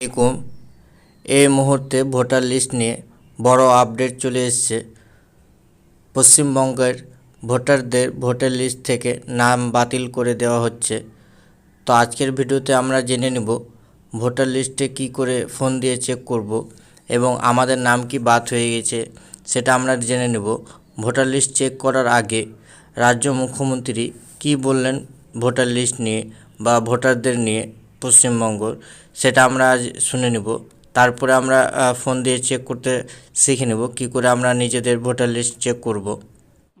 আলাইকুম। এই মুহূর্তে ভোটার লিস্ট নিয়ে বড় আপডেট চলে এসেছে। পশ্চিমবঙ্গের ভোটারদের ভোটার লিস্ট থেকে নাম বাতিল করে দেওয়া হচ্ছে। তো আজকের ভিডিওতে আমরা জেনে নেব ভোটার লিস্টে কি করে ফোন দিয়ে চেক করব এবং আমাদের নাম কি বাদ হয়ে গেছে সেটা আমরা জেনে নেব। ভোটার লিস্ট চেক করার আগে রাজ্য মুখ্যমন্ত্রী কি বললেন ভোটার লিস্ট নিয়ে বা ভোটারদের নিয়ে? পশ্চিমবঙ্গ সেটা আমরা আজ শুনে নেব। তারপরে আমরা ফোন দিয়ে চেক করতে শিখে নেব, কি করে আমরা নিজেদের ভোটার লিস্ট চেক করব।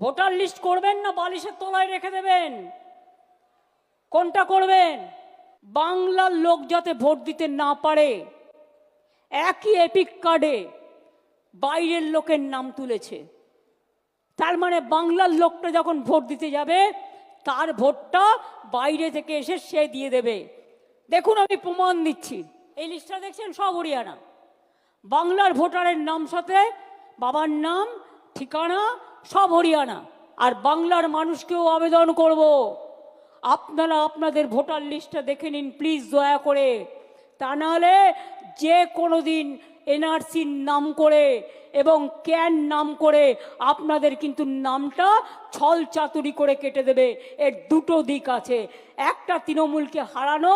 ভোটার লিস্ট করবেন না, বালিশের তলায় রেখে দেবেন। কোনটা করবেন? বাংলার লোক যাতে ভোট দিতে না পারে, একই এপিক কার্ডে বাইরের লোকের নাম তুলেছে। তার মানে বাংলার লোকটা যখন ভোট দিতে যাবে, তার ভোটটা বাইরে থেকে এসে সে দিয়ে দেবে। দেখুন, আমি প্রমাণ দিচ্ছি। এই লিস্টটা দেখছেন? সব হরিয়ানা। বাংলার ভোটারের নাম সাথে, বাবার নাম, ঠিকানা, সব হরিয়ানা। আর বাংলার মানুষকেও আবেদন করব। আপনারা আপনাদের ভোটার লিস্টটা দেখে নিন প্লিজ দয়া করে। তা নাহলে যে কোনো দিন এনআরসির নাম করে এবং ক্যান নাম করে আপনাদের কিন্তু নামটা ছল চাতুরি করে কেটে দেবে। এর দুটো দিক আছে। একটা তৃণমূলকে হারানো,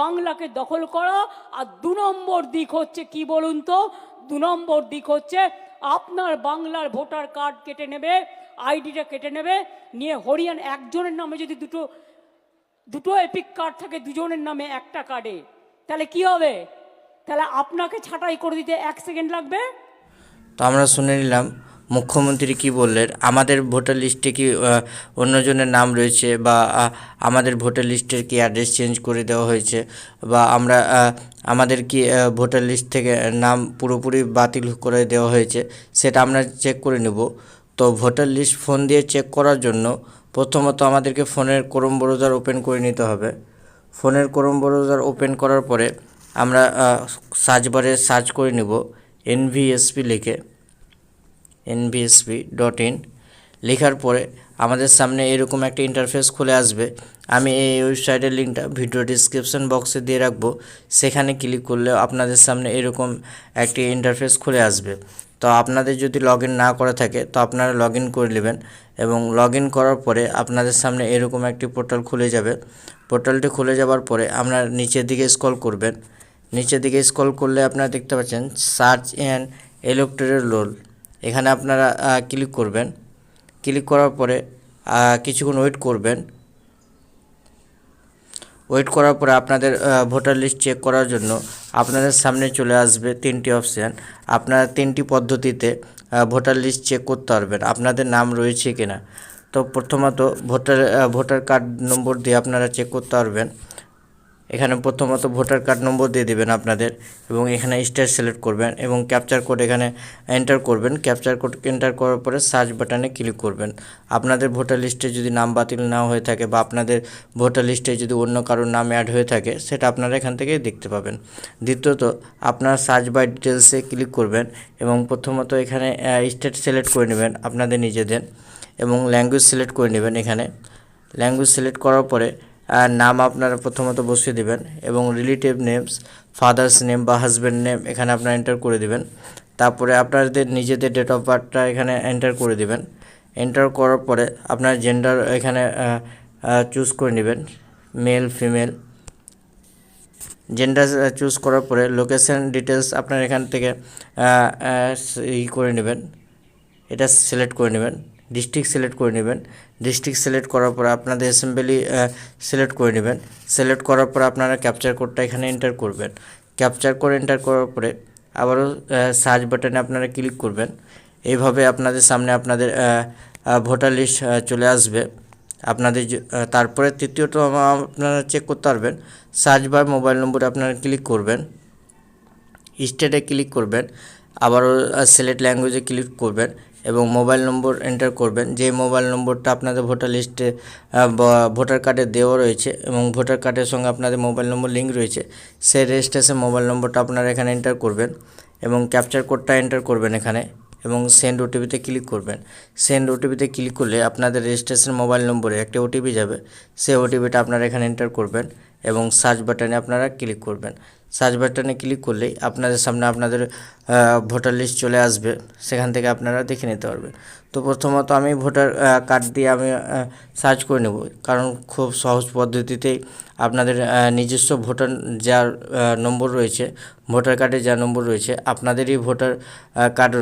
বাংলাকে দখল করা, আর দু নম্বর দিক হচ্ছে কি বলুন তো? দু নম্বর দিক হচ্ছে আপনার বাংলার ভোটার কার্ড কেটে নেবে, আইডিটা কেটে নেবে, নিয়ে হরিয়ান একজনের নামে যদি দুটো দুটো এপিক কার্ড থাকে, দুজনের নামে একটা কার্ডে, তাহলে কি হবে? তাহলে আপনাকে ছাঁটাই করে দিতে এক সেকেন্ড লাগবে? তো আমরা শুনে নিলাম, মুখ্যমন্ত্রী কি বললেন? আমাদের ভোটার লিস্টে কি অন্যজনের নাম রয়েছে বা আমাদের ভোটার লিস্টের কি অ্যাড্রেস চেঞ্জ করে দেওয়া হয়েছে বা আমরা আমাদের কি ভোটার লিস্ট থেকে নাম পুরোপুরি বাতিল করে দেওয়া হয়েছে সেটা আমরা চেক করে নেব। তো ভোটার লিস্ট ফোন দিয়ে চেক করার জন্য প্রথমত আমাদেরকে ফোনের ক্রোম ব্রাউজার ওপেন করে নিতে হবে। ফোনের ক্রোম ব্রাউজার ওপেন করার পরে আমরা সার্চ বারে সার্চ করে নেব এনভিএসপি লিখে এনভিএসপি ডট ইন লেখার পরে আমাদের সামনে এরকম একটা ইন্টারফেস খুলে আসবে। আমি এই ওয়েবসাইটের লিঙ্কটা ভিডিও ডিসক্রিপশন বক্সে দিয়ে রাখব। সেখানে ক্লিক করলে আপনাদের সামনে এরকম একটি ইন্টারফেস খুলে আসবে। তো আপনাদের যদি লগ না করা থাকে, তো আপনারা লগ করে নেবেন এবং লগ করার পরে আপনাদের সামনে এরকম একটি পোর্টাল খুলে যাবে। পোর্টালটি খুলে যাওয়ার পরে আপনারা নিচের দিকে স্ক্রল করবেন। নিচের দিকে স্ক্রল করলে আপনারা দেখতে পাচ্ছেন সার্চ অ্যান্ড ইলেকট্রিক রোল এখানে আপনারা ক্লিক করবেন। ক্লিক করার পরে কিছুক্ষণ ওয়েট করবেন। ওয়েট করার পরে আপনাদের ভোটার লিস্ট চেক করার জন্য আপনাদের সামনে চলে আসবে তিনটি অপশান আপনারা তিনটি পদ্ধতিতে ভোটার লিস্ট চেক করতে পারবেন, আপনাদের নাম রয়েছে কিনা। তো প্রথমত ভোটার ভোটার কার্ড নম্বর দিয়ে আপনারা চেক করতে পারবেন। এখানে প্রথমত ভোটার কার্ড নম্বর দিয়ে দেবেন আপনাদের এবং এখানে স্টার সিলেক্ট করবেন এবং ক্যাপচার কোড এখানে এন্টার করবেন। ক্যাপচার কোড এন্টার করার পরে সার্চ বাটনে ক্লিক করবেন। আপনাদের ভোটার লিস্টে যদি নাম বাতিল না হয়ে থাকে বা আপনাদের ভোটার লিস্টে যদি অন্য কারোর নাম অ্যাড হয়ে থাকে, সেটা আপনারা এখান থেকে দেখতে পাবেন। দ্বিতীয়ত, আপনার সার্চ বাই ডিটেলসে ক্লিক করবেন এবং প্রথমত এখানে স্টেট সিলেক্ট করে নেবেন আপনাদের নিজেদের এবং ল্যাঙ্গুয়েজ সিলেক্ট করে নেবেন এখানে। ল্যাঙ্গুয়েজ সিলেক্ট করার পরে নাম আপনারা প্রথমত বসিয়ে দিবেন এবং রিলেটিভ নেমস ফাদার্স নেম বা হাজব্যান্ড নেম এখানে আপনারা এন্টার করে দিবেন। তারপরে আপনাদের নিজেদের ডেট অফ বার্থটা এখানে এন্টার করে দিবেন। এন্টার করার পরে আপনার জেন্ডার এখানে চুজ করে নেবেন মেল ফিমেল জেন্ডার চুজ করার পরে লোকেশন ডিটেলস আপনার এখান থেকে ই করে নেবেন। এটা সিলেক্ট করে নেবেন ডিস্ট্রিক্ট সিলেক্ট করে নেবেন। ডিস্ট্রিক্ট সিলেক্ট করার পর আপনাদের অ্যাসেম্বলি সিলেক্ট করে নেবেন। সিলেক্ট করার পর আপনারা ক্যাপচার কোডটা এখানে এন্টার করবেন। ক্যাপচার কোড এন্টার করার পরে আবারও সার্চ বাটনে আপনারা ক্লিক করবেন। এইভাবে আপনাদের সামনে আপনাদের ভোটার লিস্ট চলে আসবে। আপনাদের তারপরে তৃতীয়ত আপনারা চেক করতে পারবেন। সার্চ বার মোবাইল নম্বরে আপনারা ক্লিক করবেন। স্টেটে ক্লিক করবেন। আবারও সিলেক্ট ল্যাঙ্গুয়েজে ক্লিক করবেন। এবং মোবাইল নম্বর এন্টার করবেন। যে মোবাইল নম্বরটা আপনাদের ভোটার লিস্টে ভোটার কার্ডে দেওয়া রয়েছে এবং ভোটার কার্ডের সঙ্গে আপনাদের মোবাইল নম্বর লিঙ্ক রয়েছে সেই রেজিস্ট্রেশন মোবাইল নম্বরটা আপনারা এখানে এন্টার করবেন এবং ক্যাপচার কোডটা এন্টার করবেন এখানে এবং সেন্ড ওটিপিতে ক্লিক করবেন। সেন্ড ওটিপিতে ক্লিক করলে আপনাদের রেজিস্ট্রেশন মোবাইল নম্বরে একটা ওটিপি যাবে সেই ওটিপিটা আপনারা এখানে এন্টার করবেন এবং সার্চ বাটনে আপনারা ক্লিক করবেন। সার্চ বাটনে ক্লিক করলেই আপনাদের সামনে আপনাদের ভোটার লিস্ট চলে আসবে। সেখান থেকে আপনারা দেখে নিতে পারবেন। তো প্রথমত আমি ভোটার কার্ড দিয়ে আমি সার্চ করে নেব। কারণ খুব সহজ পদ্ধতিতেই আপনাদের নিজস্ব ভোটার যার নম্বর রয়েছে ভোটার কার্ডে যা নম্বর রয়েছে, আপনাদেরই ভোটার কার্ড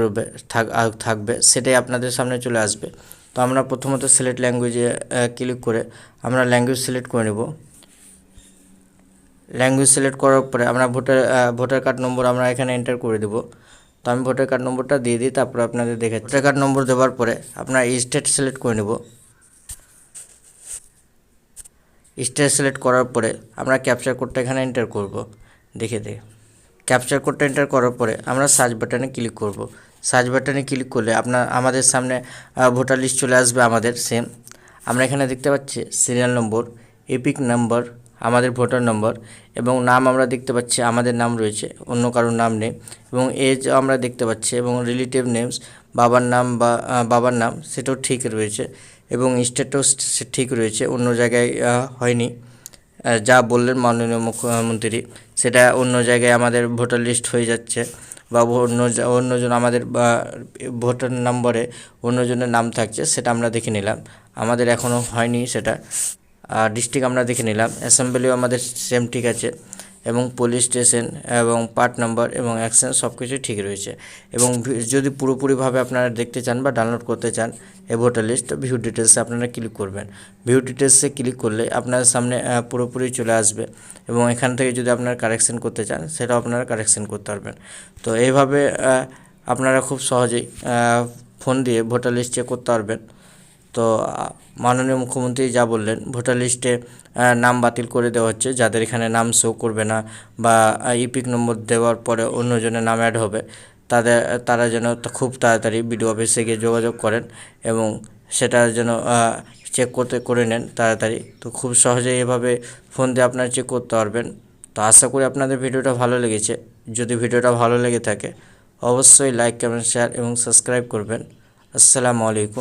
থাকবে। সেটাই আপনাদের সামনে চলে আসবে। তো আমরা প্রথমত সিলেক্ট ল্যাঙ্গুয়েজে ক্লিক করে আমরা ল্যাঙ্গুয়েজ সিলেক্ট করে নেব। ল্যাঙ্গুয়েজ সিলেক্ট করার পরে আমরা ভোটার ভোটার কার্ড নম্বর আমরা এখানে এন্টার করে দেব। তো আমি ভোটার কার্ড নম্বরটা দিয়ে দিই, তারপরে আপনাদের দেখে ভোটার কার্ড নম্বর দেওয়ার পরে আপনার স্টেট সিলেক্ট করে নেব। স্টেট সিলেক্ট করার পরে আমরা ক্যাপচার কোডটা এখানে এন্টার করব। দেখে দে ক্যাপচার কোডটা এন্টার করার পরে আমরা সার্চ বাটনে ক্লিক করব। সার্চ বাটনে ক্লিক করলে আপনার, আমাদের সামনে ভোটার লিস্ট চলে আসবে আমাদের সেম আমরা এখানে দেখতে পাচ্ছি সিরিয়াল নম্বর এপিক নাম্বার আমাদের ভোটার নম্বর এবং নাম আমরা দেখতে পাচ্ছি, আমাদের নাম রয়েছে, অন্য কারোর নাম নেই এবং এজ আমরা দেখতে পাচ্ছি এবং রিলেটিভ নেমস বাবার নাম বা বাবার নাম সেটাও ঠিক রয়েছে এবং স্টেটও ঠিক রয়েছে, অন্য জায়গায় হয়নি। যা বললেন মাননীয় মুখ্যমন্ত্রী সেটা অন্য জায়গায় আমাদের ভোটার লিস্ট হয়ে যাচ্ছে বা অন্য অন্যজন আমাদের ভোটার নম্বরে অন্যজনের নাম থাকছে, সেটা আমরা দেখে নিলাম। আমাদের এখনও হয়নি সেটা। ডিস্ট্রিক্ট আমরা দেখে নিলাম। অ্যাসেম্বলিও আমাদের সেম ঠিক আছে। এবং পুলিশ স্টেশন এবং পার্ট নাম্বার এবং অ্যাকশন সব কিছু ঠিক রয়েছে। এবং যদি পুরোপুরিভাবে আপনারা দেখতে চান বা ডাউনলোড করতে চান এই ভোটার লিস্ট ভিউ ডিটেলসে আপনারা ক্লিক করবেন। ভিউ ডিটেলসে ক্লিক করলে আপনার সামনে পুরোপুরি চলে আসবে। এবং এখান থেকে যদি আপনারা কারেকশন করতে চান, সেটাও আপনারা কারেকশন করতে পারবেন। তো এইভাবে আপনারা খুব সহজেই ফোন দিয়ে ভোটার লিস্ট চেক করতে পারবেন। তো মাননীয় মুখ্যমন্ত্রী যা বললেন, ভোটার লিস্টে নাম বাতিল করে দেওয়া হচ্ছে, যাদের এখানে নাম শো করবে না বা ইপিক নম্বর দেওয়ার পরে অন্যজনের নাম অ্যাড হবে, তাদের, তারা যেন খুব তাড়াতাড়ি বিডিও অফিসে গিয়ে যোগাযোগ করেন এবং সেটা যেন চেক করতে, করে নেন তাড়াতাড়ি। তো খুব সহজেই এভাবে ফোন দিয়ে আপনারা চেক করতে পারবেন। তো আশা করি আপনাদের ভিডিওটা ভালো লেগেছে। যদি ভিডিওটা ভালো লেগে থাকে, অবশ্যই লাইক কমেন্ট শেয়ার এবং সাবস্ক্রাইব করবেন। আসসালামু আলাইকুম।